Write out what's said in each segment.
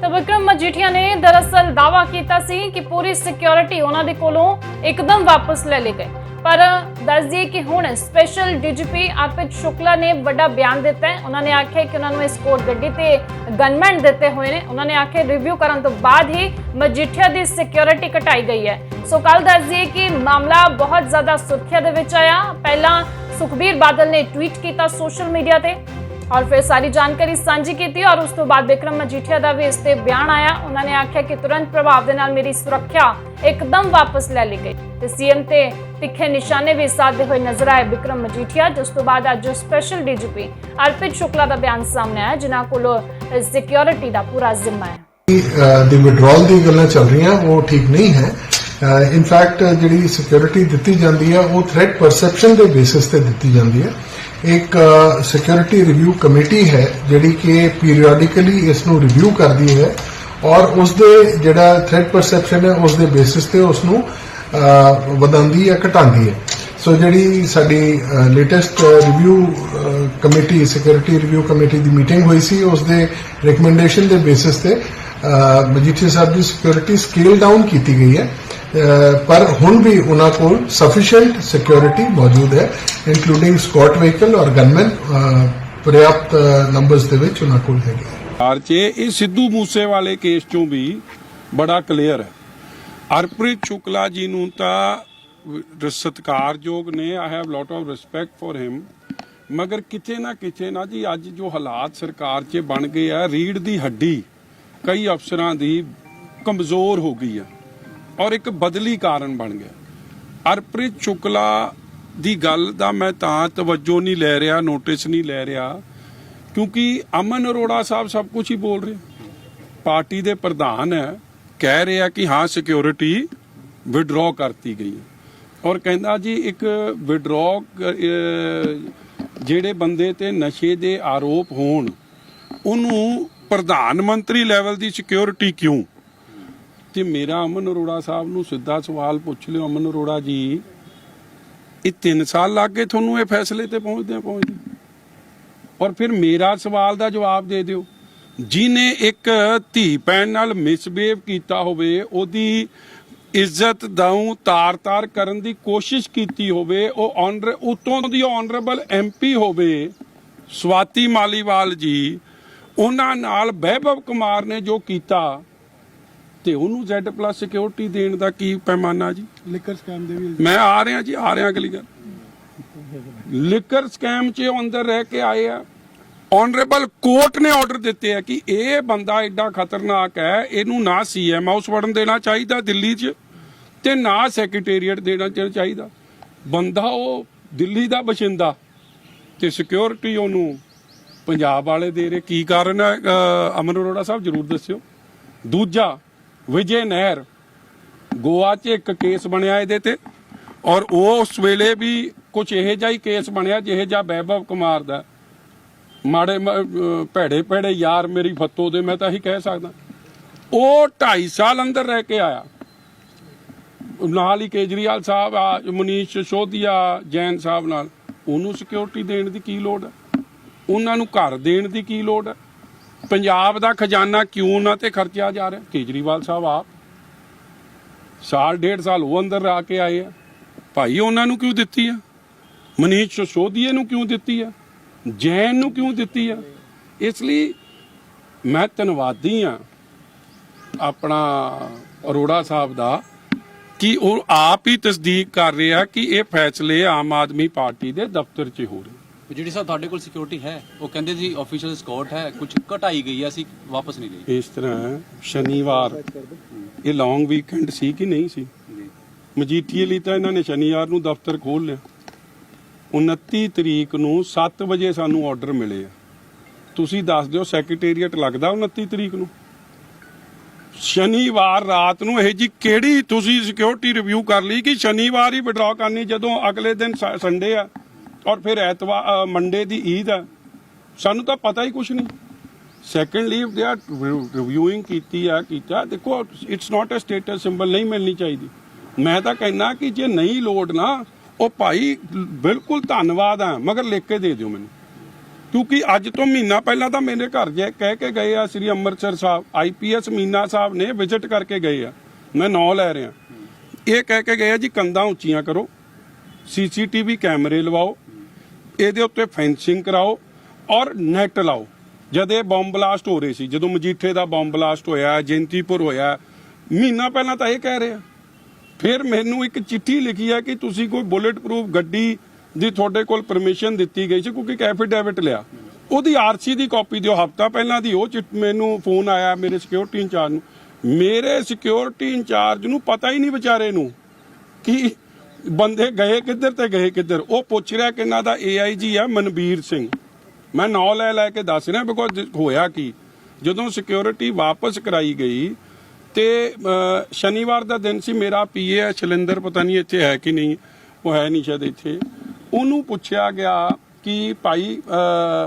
ਤਾਂ ਵਿਕਰਮ ਮਜੀਠੀਆ ਨੇ ਦਰਅਸਲ ਦਾਅਵਾ ਕੀਤਾ ਸੀ ਕਿ ਪੂਰੀ ਸਿਕਿਉਰਿਟੀ ਉਹਨਾਂ ਦੇ ਕੋਲੋਂ ਇੱਕਦਮ ਵਾਪਸ ਲੈ ਲਈ ਗਈ ਪਰ ਦੱਸ ਦਈਏ ਕਿ ਹੁਣ ਸਪੈਸ਼ਲ ਡੀਜੀਪੀ ਅਰਪਿਤ ਸ਼ੁਕਲਾ ਨੇ ਵੱਡਾ ਬਿਆਨ ਦਿੱਤਾ ਹੈ। ਉਹਨਾਂ ਨੇ ਆਖਿਆ ਕਿ ਉਹਨਾਂ ਨੂੰ ਇਸ ਕੋਰਟ ਗੱਡੀ ਤੇ ਗਨਮੈਨ ਦਿੱਤੇ ਹੋਏ ਨੇ। ਉਹਨਾਂ ਨੇ ਆਖਿਆ ਰਿਵਿਊ ਕਰਨ ਤੋਂ ਬਾਅਦ ਹੀ ਮਜੀਠੀਆ ਦੀ ਸਿਕਿਉਰਿਟੀ ਘਟਾਈ ਗਈ ਹੈ। ਸੋ ਕੱਲ ਦੱਸ ਦਈਏ ਕਿ ਮਾਮਲਾ ਬਹੁਤ ਜ਼ਿਆਦਾ ਸੁਰਖੀਆਂ ਦੇ ਵਿੱਚ ਆਇਆ। ਪਹਿਲਾਂ ਸੁਖਬੀਰ ਬਾਦਲ ਨੇ ਟਵੀਟ ਕੀਤਾ ਸੋਸ਼ਲ ਮੀਡੀਆ ਤੇ। ਔਰ ਫਿਰ ਸਾਰੀ ਜਾਣਕਾਰੀ ਸਾਂਝੀ ਕੀਤੀ ਔਰ ਉਸ ਤੋਂ ਬਾਅਦ ਵਿਕਰਮ ਮਜੀਠੀਆ ਦਾ ਵੀ ਇਸ ਤੇ ਬਿਆਨ ਆਇਆ। ਉਹਨਾਂ ਨੇ ਆਖਿਆ ਕਿ ਤੁਰੰਤ ਪ੍ਰਭਾਵ ਦੇ ਨਾਲ ਮੇਰੀ ਸੁਰੱਖਿਆ ਇੱਕਦਮ ਵਾਪਸ ਲੈ ਲਈ ਗਈ। ਤੇ ਸੀਐਮ ਤੇ ਤਿੱਖੇ ਨਿਸ਼ਾਨੇ ਵੀ ਸਾਧਦੇ ਹੋਏ ਨਜ਼ਰ ਆਏ ਵਿਕਰਮ ਮਜੀਠੀਆ। ਜਿਸ ਤੋਂ ਬਾਅਦ ਅੱਜ ਸਪੈਸ਼ਲ ਡੀਜੀਪੀ ਅਰਪਿਤ ਸ਼ੁਕਲਾ ਦਾ ਬਿਆਨ ਸਾਹਮਣੇ ਆਇਆ, ਜਿਨ੍ਹਾਂ ਕੋਲੋਂ ਸਿਕਿਉਰਿਟੀ ਦਾ ਪੂਰਾ ਜ਼ਿੰਮਾ ਹੈ। ਦੀ ਵਿਡਰਾਲ ਦੀ ਗੱਲਾਂ ਚੱਲ ਰਹੀਆਂ, ਉਹ ਠੀਕ ਨਹੀਂ ਹੈ। ਇਨ ਜਿਹੜੀ ਸਿਕਿਉਰਿਟੀ ਦਿੱਤੀ ਜਾਂਦੀ ਹੈ, ਉਹ ਥ੍ਰੈਟ ਪਰਸੈਪਸ਼ਨ ਦੇ ਬੇਸਿਸ ਤੇ ਦਿੱਤੀ ਜਾਂਦੀ ਹੈ। ਇੱਕ ਸਿਕਿਉਰਿਟੀ ਰਿਵਿਊ ਕਮੇਟੀ ਹੈ ਜਿਹੜੀ ਕਿ ਪੀਰੀਓਡਿਕਲੀ ਇਸ ਨੂੰ ਰਿਵਿਊ ਕਰਦੀ ਹੈ ਔਰ ਉਸ ਦੇ ਜਿਹੜਾ ਥ੍ਰੈਟ ਪਰਸੈਪਸ਼ਨ ਹੈ ਉਸ ਦੇ ਬੇਸਿਸ ਤੇ ਉਸ ਨੂੰ ਵਧਾਉਂਦੀ ਹੈ ਘਟਾਉਂਦੀ ਹੈ। ਸੋ ਜਿਹੜੀ ਸਾਡੀ latest review committee security review committee ਦੀ ਮੀਟਿੰਗ ਹੋਈ ਸੀ ਉਸ ਦੇ ਰეკਮੈਂਡੇਸ਼ਨ ਦੇ ਬੇਸਿਸ ਤੇ ਅ, ਮਜੀਠੀਆ ਸਾਹਿਬ ਦੀ ਸਿਕਿਉਰਿਟੀ ਸਕੇਲ ਡਾਊਨ ਕੀਤੀ ਗਈ ਹੈ। ਪਰ ਹੁਣ ਵੀ ਉਹਨਾਂ ਕੋਲ ਸਫੀਸ਼ੀਐਂਟ ਸਿਕਿਉਰਿਟੀ ਮੌਜੂਦ ਹੈ। ਇਨਕਲੂਡਿੰਗ ਸਕਾਟ ਵਹੀਕਲ ਔਰ ਗਨਮੈਨ ਪ੍ਰਿਆਪਤ ਨੰਬਰਸ ਦੇ ਵਿੱਚ ਉਹਨਾਂ ਕੋਲ ਹੈਗੇ ਕਾਰ ਇਹ ਸਿੱਧੂ ਮੂਸੇ ਵਾਲੇ ਕੇਸ ਚੋਂ ਵੀ ਬੜਾ ਕਲੀਅਰ ਹੈ। ਅਰਪ੍ਰੀਤ ਸ਼ੁਕਲਾ ਜੀ ਨੂੰ ਤਾਂ ਸਤਿਕਾਰਯੋਗ ਨੇ। I have lot of respect for him ਮਗਰ ਕਿਤੇ ਨਾ ਕਿਤੇ ਨਾ ਜੀ, ਅੱਜ ਜੋ ਹਾਲਾਤ ਸਰਕਾਰ 'ਚ ਬਣ ਗਏ ਆ ਰੀੜ ਦੀ ਹੱਡੀ ਕਈ ਅਫਸਰਾਂ ਦੀ ਕਮਜ਼ੋਰ ਹੋ ਗਈ ਆ। ਔਰ ਇੱਕ ਬਦਲੀ ਕਾਰਨ ਬਣ ਗਿਆ। ਅਰਪ੍ਰੀਤ ਸ਼ੁਕਲਾ ਦੀ ਗੱਲ ਦਾ ਮੈਂ ਤਾਂ ਤਵੱਜੋ ਨਹੀਂ ਲੈ ਰਿਹਾ ਨੋਟਿਸ ਨਹੀਂ ਲੈ ਰਿਹਾ, ਕਿਉਂਕਿ ਅਮਨ ਅਰੋੜਾ ਸਾਹਿਬ ਸਭ ਕੁਝ ਹੀ ਬੋਲ ਰਹੇ। ਪਾਰਟੀ ਦੇ ਪ੍ਰਧਾਨ ਹੈ, ਕਹਿ ਰਿਹਾ ਕਿ ਹਾਂ ਸਿਕਿਉਰਿਟੀ ਵਿਡਰਾਅ ਕਰਤੀ ਗਈ ਔਰ ਕਹਿੰਦਾ ਜੀ, ਇੱਕ ਵਿਡਰਾਅ ਜਿਹੜੇ ਬੰਦੇ ਤੇ ਨਸ਼ੇ ਦੇ ਆਰੋਪ ਹੋਣ, ਉਹਨੂੰ ਪ੍ਰਧਾਨ ਮੰਤਰੀ ਲੈਵਲ ਦੀ ਸਿਕਿਉਰਿਟੀ ਕਿਉਂ? ਤੇ ਮੇਰਾ ਅਮਨ ਅਰੋੜਾ ਸਾਹਿਬ ਨੂੰ ਸਿੱਧਾ ਸਵਾਲ ਪੁੱਛ ਲਿਓ, ਅਮਨ ਅਰੋੜਾ ਜੀ। ਇਹ 3 ਸਾਲ ਲੱਗ ਗਏ ਤੁਹਾਨੂੰ ਇਹ ਫੈਸਲੇ ਤੇ ਪਹੁੰਚਦੇ ਪਹੁੰਚਦੇ ਔਰ ਫਿਰ ਮੇਰਾ ਸਵਾਲ ਦਾ ਜਵਾਬ ਦੇ ਦਿਓ। ਜਿਨੇ ਇੱਕ ਧੀ ਭੈਣ ਨਾਲ ਮਿਸਬੀਹੇਵ ਕੀਤਾ ਹੋਵੇ, ਉਹਦੀ ਇੱਜ਼ਤ ਦਾਉ ਤਾਰ-ਤਾਰ ਕਰਨ ਦੀ ਕੋਸ਼ਿਸ਼ ਕੀਤੀ ਹੋਵੇ, ਉਹ ਆਨਰ ਉਤੋਂ ਦੀ ਆਨਰੇਬਲ ਐਮਪੀ ਹੋਵੇ, ਸਵਾਤੀ ਮਾਲੀਵਾਲ ਜੀ, ਉਹਨਾਂ ਨਾਲ ਵੈਭਵ ਕੁਮਾਰ ਨੇ ਜੋ ਕੀਤਾ ਤੇ ਉਹਨੂੰ Z+ ਸਿਕਿਉਰਿਟੀ ਦੇਣ ਦਾ ਕੀ ਪੈਮਾਨਾ ਜੀ? ਲਿਕਰ ਸਕੈਮ ਦੇ ਵੀ ਮੈਂ ਆ ਰਿਹਾ ਜੀ ਆ ਰਿਹਾ ਅਗਲੀ ਗੱਲ। ਲਿਕਰ ਸਕੈਮ 'ਚ ਅੰਦਰ ਰਹਿ ਕੇ ਆਏ ਆ। ਆਨਰੇਬਲ ਕੋਰਟ ਨੇ ਆਰਡਰ ਦਿੱਤੇ ਆ ਕਿ ਇਹ ਬੰਦਾ ਐਡਾ ਖਤਰਨਾਕ ਹੈ ਇਹਨੂੰ ਨਾ ਸੀਐਮ ਹਾਊਸ ਵੜਨ ਦੇਣਾ ਚਾਹੀਦਾ ਦਿੱਲੀ 'ਚ ਤੇ ਨਾ ਸੈਕਟਰੀਏਟ ਦੇਣਾ ਚਾਹੀਦਾ। ਬੰਦਾ ਉਹ ਦਿੱਲੀ ਦਾ ਬਸ਼ਿੰਦਾ ਤੇ ਸਿਕਿਉਰਿਟੀ ਉਹਨੂੰ ਪੰਜਾਬ ਵਾਲੇ ਦੇ ਰਹੇ। ਕੀ ਕਾਰਨ ਹੈ? ਅਮਨ ਅਰੋੜਾ ਸਾਹਿਬ ਜਰੂਰ ਦੱਸਿਓ। ਦੂਜਾ ਵਿਜੇ ਨਹਿਰ ਗੋਆ 'ਚ ਇੱਕ ਕੇਸ ਬਣਿਆ ਇਹਦੇ ਤੇ ਔਰ ਉਸ ਵੇਲੇ ਵੀ ਕੁਝ ਇਹੋ ਜਿਹਾ ਹੀ ਕੇਸ ਬਣਿਆ ਜਿਹੇ ਜਿਹਾ ਵੈਭਵ ਕੁਮਾਰ ਦਾ। ਮਾੜੇ ਮ- ਭੈੜੇ ਭੈੜੇ ਯਾਰ ਮੇਰੀ ਫੱਤੋ ਦੇ ਮੈਂ ਤਾਂ ਇਹੀ ਕਹਿ ਸਕਦਾ। ਉਹ 2.5 ਸਾਲ ਅੰਦਰ ਰਹਿ ਕੇ ਆਇਆ। ਨਾਲ ਹੀ ਕੇਜਰੀਵਾਲ ਸਾਹਿਬ, ਆ, ਮਨੀਸ਼ ਸਿਸੋਦੀਆ ਜੈਨ ਸਾਹਿਬ ਨਾਲ। ਉਹਨੂੰ ਸਿਕਿਉਰਿਟੀ ਦੇਣ ਦੀ ਕੀ ਲੋੜ ਹੈ? ਉਹਨਾਂ ਨੂੰ ਘਰ ਦੇਣ ਦੀ ਕੀ ਲੋੜ ਹੈ? ਪੰਜਾਬ ਦਾ ਖਜ਼ਾਨਾ ਕਿਉਂ ਉਹਨਾਂ ਤੇ ਖਰਚਿਆ ਜਾ ਰਿਹਾ? ਕੇਜਰੀਵਾਲ ਸਾਹਿਬ ਆਪ ਸਾਲ, ਡੇਢ ਸਾਲ ਉਹ ਅੰਦਰ ਆ ਕੇ ਆਏ ਆ। ਭਾਈ ਉਹਨਾਂ ਨੂੰ ਕਿਉਂ ਦਿੱਤੀ ਆ? ਮਨੀਸ਼ ਸਿਸੋਦੀਆ ਨੂੰ ਕਿਉਂ ਦਿੱਤੀ ਆ? ਜੈਨ ਨੂੰ ਕਿਉਂ ਦਿੱਤੀ ਆ? ਇਸ ਲਈ ਮੈਂ ਧੰਨਵਾਦੀ ਆ ਆਪਣਾ ਅਰੋੜਾ ਸਾਹਿਬ ਦਾ ਕਿ ਉਹ ਆਪ ਹੀ ਤਸਦੀਕ ਕਰ ਰਿਹਾ ਕਿ ਇਹ ਫੈਸਲੇ ਆਮ ਆਦਮੀ ਪਾਰਟੀ ਦੇ ਦਫ਼ਤਰ 'ਚ ਹੋ ਰਹੇ ਜਿਹੜੀ ਸਾਹਿਬ ਤੁਹਾਡੇ ਕੋਲ ਸਿਕਿਉਰਿਟੀ ਹੈ ਉਹ ਕਹਿੰਦੇ ਜੀ ਆਫੀਸ਼ੀਅਲ ਸਕਾਟ ਹੈ ਕੁਝ ਘਟਾਈ ਗਈ ਹੈ ਅਸੀਂ ਵਾਪਸ ਨਹੀਂ ਲਈ। ਇਸ ਤਰ੍ਹਾਂ ਸ਼ਨੀਵਾਰ ਇਹ ਲੌਂਗ ਵੀਕਐਂਡ ਸੀ ਕਿ ਨਹੀਂ ਸੀ? ਮਜੀਠੀਏ ਲਈ ਤਾਂ ਇਹਨਾਂ ਨੇ ਸ਼ਨੀਵਾਰ ਨੂੰ ਦਫ਼ਤਰ ਖੋਲ ਲਿਆ। 29 ਤਰੀਕ ਨੂੰ 7 ਵਜੇ ਸਾਨੂੰ ਆਰਡਰ ਮਿਲੇ ਆ। ਤੁਸੀਂ ਦੱਸ ਦਿਓ ਸੈਕਟਰੀਏਟ ਲੱਗਦਾ 29 ਤਰੀਕ ਨੂੰ? ਸ਼ਨੀਵਾਰ ਰਾਤ ਨੂੰ ਇਹ ਜੀ ਕਿਹੜੀ ਤੁਸੀਂ ਸਿਕਿਉਰਿਟੀ ਰਿਵਿਊ ਕਰ ਲਈ ਕਿ ਸ਼ਨੀਵਾਰ ਹੀ ਵਿਡਰਾ ਕਰਨੀ ਜਦੋਂ ਅਗਲੇ ਦਿਨ ਸੰਡੇ ਆ? ਔਰ ਫਿਰ ਐਤਵਾਰ ਮੰਡੇ ਦੀ ਈਦ ਆ। ਸਾਨੂੰ ਤਾਂ ਪਤਾ ਹੀ ਕੁਝ ਨਹੀਂ। Secondly leave they are reviewing ਕੀਤੀ ਆ, ਕੀਤਾ ਦੇਖੋ it's not a status symbol ਨਹੀਂ ਮਿਲਣੀ ਚਾਹੀਦੀ। ਮੈਂ ਤਾਂ ਕਹਿਣਾ ਕਿ ਜੇ ਨਹੀਂ ਲੋਡ ਨਾ, ਉਹ ਭਾਈ ਬਿਲਕੁਲ ਧੰਨਵਾਦ ਆ, ਮਗਰ ਲਿਖ ਕੇ ਦੇ ਦਿਓ ਮੈਨੂੰ। ਕਿਉਂਕਿ ਅੱਜ ਤੋਂ ਮਹੀਨਾ ਪਹਿਲਾਂ ਤਾਂ ਮੇਰੇ ਘਰ ਜੇ ਕਹਿ ਕੇ ਗਏ ਆ, ਸ੍ਰੀ ਅੰਮ੍ਰਿਤਸਰ ਸਾਹਿਬ ਆਈਪੀਐਸ ਮੀਨਾ ਸਾਹਿਬ ਨੇ ਵਿਜ਼ਿਟ ਕਰਕੇ ਗਏ ਆ। ਮੈਂ ਨੌ ਲੈ ਰਿਹਾ। ਇਹ ਕਹਿ ਕੇ ਗਏ ਆ ਜੀ, ਕੰਧਾਂ ਉੱਚੀਆਂ ਕਰੋ। ਸੀਸੀਟੀਵੀ ਕੈਮਰੇ ਲਵਾਓ। ਇਹਦੇ ਉੱਤੇ ਫੈਂਸਿੰਗ ਕਰਾਓ ਔਰ ਨੈਟ ਲਾਓ। ਜਦ ਇਹ ਬੰਬ ਬਲਾਸਟ ਹੋ ਰਹੇ ਸੀ, ਜਦੋਂ ਮਜੀਠੇ ਦਾ ਬੰਬ ਬਲਾਸਟ ਹੋਇਆ, ਜੈਂਤੀਪੁਰ ਹੋਇਆ, ਮਹੀਨਾ ਪਹਿਲਾਂ ਤਾਂ ਇਹ ਕਹਿ ਰਹੇ ਆ। ਫਿਰ ਮੈਨੂੰ ਇੱਕ ਚਿੱਠੀ ਲਿਖੀ ਹੈ ਕਿ ਤੁਸੀਂ ਕੋਈ ਬੁਲੇਟ ਪ੍ਰੂਫ ਗੱਡੀ ਦੀ ਤੁਹਾਡੇ ਕੋਲ ਪਰਮਿਸ਼ਨ ਦਿੱਤੀ ਗਈ ਸੀ, ਕਿਉਂਕਿ ਇੱਕ ਐਫੀਡੈਵਿਟ ਲਿਆ। ਉਹਦੀ ਆਰਸੀ ਦੀ ਕਾਪੀ ਦਿਓ, ਹਫਤਾ ਪਹਿਲਾਂ ਦੀ। ਉਹ ਚਿੱਠ ਮੈਨੂੰ ਫੋਨ ਆਇਆ ਮੇਰੇ ਸਿਕਿਉਰਿਟੀ ਇੰਚਾਰਜ ਨੂੰ। ਮੇਰੇ ਸਿਕਿਉਰਿਟੀ ਇੰਚਾਰਜ ਨੂੰ ਪਤਾ ਹੀ ਨਹੀਂ ਵਿਚਾਰੇ ਨੂੰ ਕਿ ਬੰਦੇ ਗਏ ਕਿੱਧਰ ਤੇ ਗਏ ਕਿੱਧਰ? ਉਹ ਪੁੱਛ ਰਿਹਾ ਕਿ ਇਹਨਾਂ ਦਾ ਏਆਈਜੀ ਆ, ਮਨਬੀਰ ਸਿੰਘ। ਮੈਂ ਨਾਂ ਲੈ ਲੈ ਕੇ ਦੱਸ ਰਿਹਾ ਬਿਕੋਜ਼ ਹੋਇਆ ਕੀ? ਜਦੋਂ ਸਿਕਿਉਰਿਟੀ ਵਾਪਸ ਕਰਾਈ ਗਈ ਤੇ ਸ਼ਨੀਵਾਰ ਦਾ ਦਿਨ ਸੀ, ਮੇਰਾ ਪੀਏ ਹੈ ਸ਼ਲਿੰਦਰ ਪਤਾ ਨਹੀਂ ਇੱਥੇ ਹੈ ਕਿ ਨਹੀਂ, ਉਹ ਹੈ ਨਹੀਂ ਸ਼ਾਇਦ ਇੱਥੇ। ਉਹਨੂੰ ਪੁੱਛਿਆ ਗਿਆ ਕਿ ਭਾਈ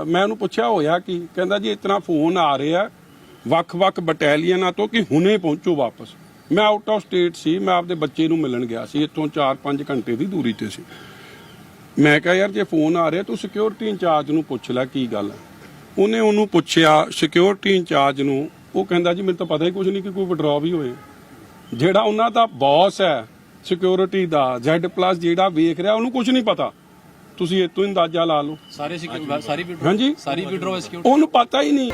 ਮੈਂ ਉਹਨੂੰ ਪੁੱਛਿਆ ਹੋਇਆ ਕਿ? ਕਹਿੰਦਾ ਜੀ, ਇਤਨਾ ਫੋਨ ਆ ਰਿਹਾ ਵੱਖ-ਵੱਖ ਬਟਾਲੀਅਨਾਂ ਤੋਂ ਕਿ ਹੁਣੇ ਪਹੁੰਚੋ ਵਾਪਸ। ਮੈਂ ਆਊਟ ਆਫ ਸਟੇਟ ਸੀ ਮੈਂ ਆਪਦੇ ਬੱਚੇ ਨੂੰ ਮਿਲਣ ਗਿਆ ਸੀ ਇੱਥੋਂ 4-5 ਘੰਟੇ ਦੀ ਦੂਰੀ ਤੇ ਸੀ। ਮੈਂ ਕਿਹਾ ਯਾਰ ਜੇ ਫੋਨ ਆ ਰਿਹਾ ਤੂੰ ਸਿਕਿਉਰਿਟੀ ਇੰਚਾਰਜ ਨੂੰ ਪੁੱਛ ਲੈ ਕੀ ਗੱਲ ਹੈ ਉਹਨੇ ਉਹਨੂੰ ਪੁੱਛਿਆ ਸਿਕਿਉਰਿਟੀ ਇੰਚਾਰਜ ਨੂੰ ਉਹ ਕਹਿੰਦਾ ਜੀ ਮੈਨੂੰ ਤਾਂ ਪਤਾ ਹੀ ਕੁਝ ਨਹੀਂ ਕਿ ਕੋਈ ਵਿਡਰਾ ਵੀ ਹੋਏ ਜਿਹੜਾ ਉਹਨਾਂ ਦਾ ਬੌਸ ਹੈ ਸਿਕਿਉਰਿਟੀ ਦਾ Z+ ਜਿਹੜਾ ਵੇਖ ਰਿਹਾ ਉਹਨੂੰ ਕੁਝ ਨਹੀਂ ਪਤਾ। ਤੁਸੀਂ ਇਹ ਤੋਂ ਅੰਦਾਜ਼ਾ ਲਾ ਲਓ। ਸਾਰੇ ਸਿਕਿਉਰਿਟੀ ਸਾਰੀ withdraw- ਹਾਂਜੀ। ਸਾਰੀ ਵਿਡਰੋ ਸਿਕਿਉਰਿਟੀ ਉਹਨੂੰ ਪਤਾ ਹੀ ਨਹੀਂ।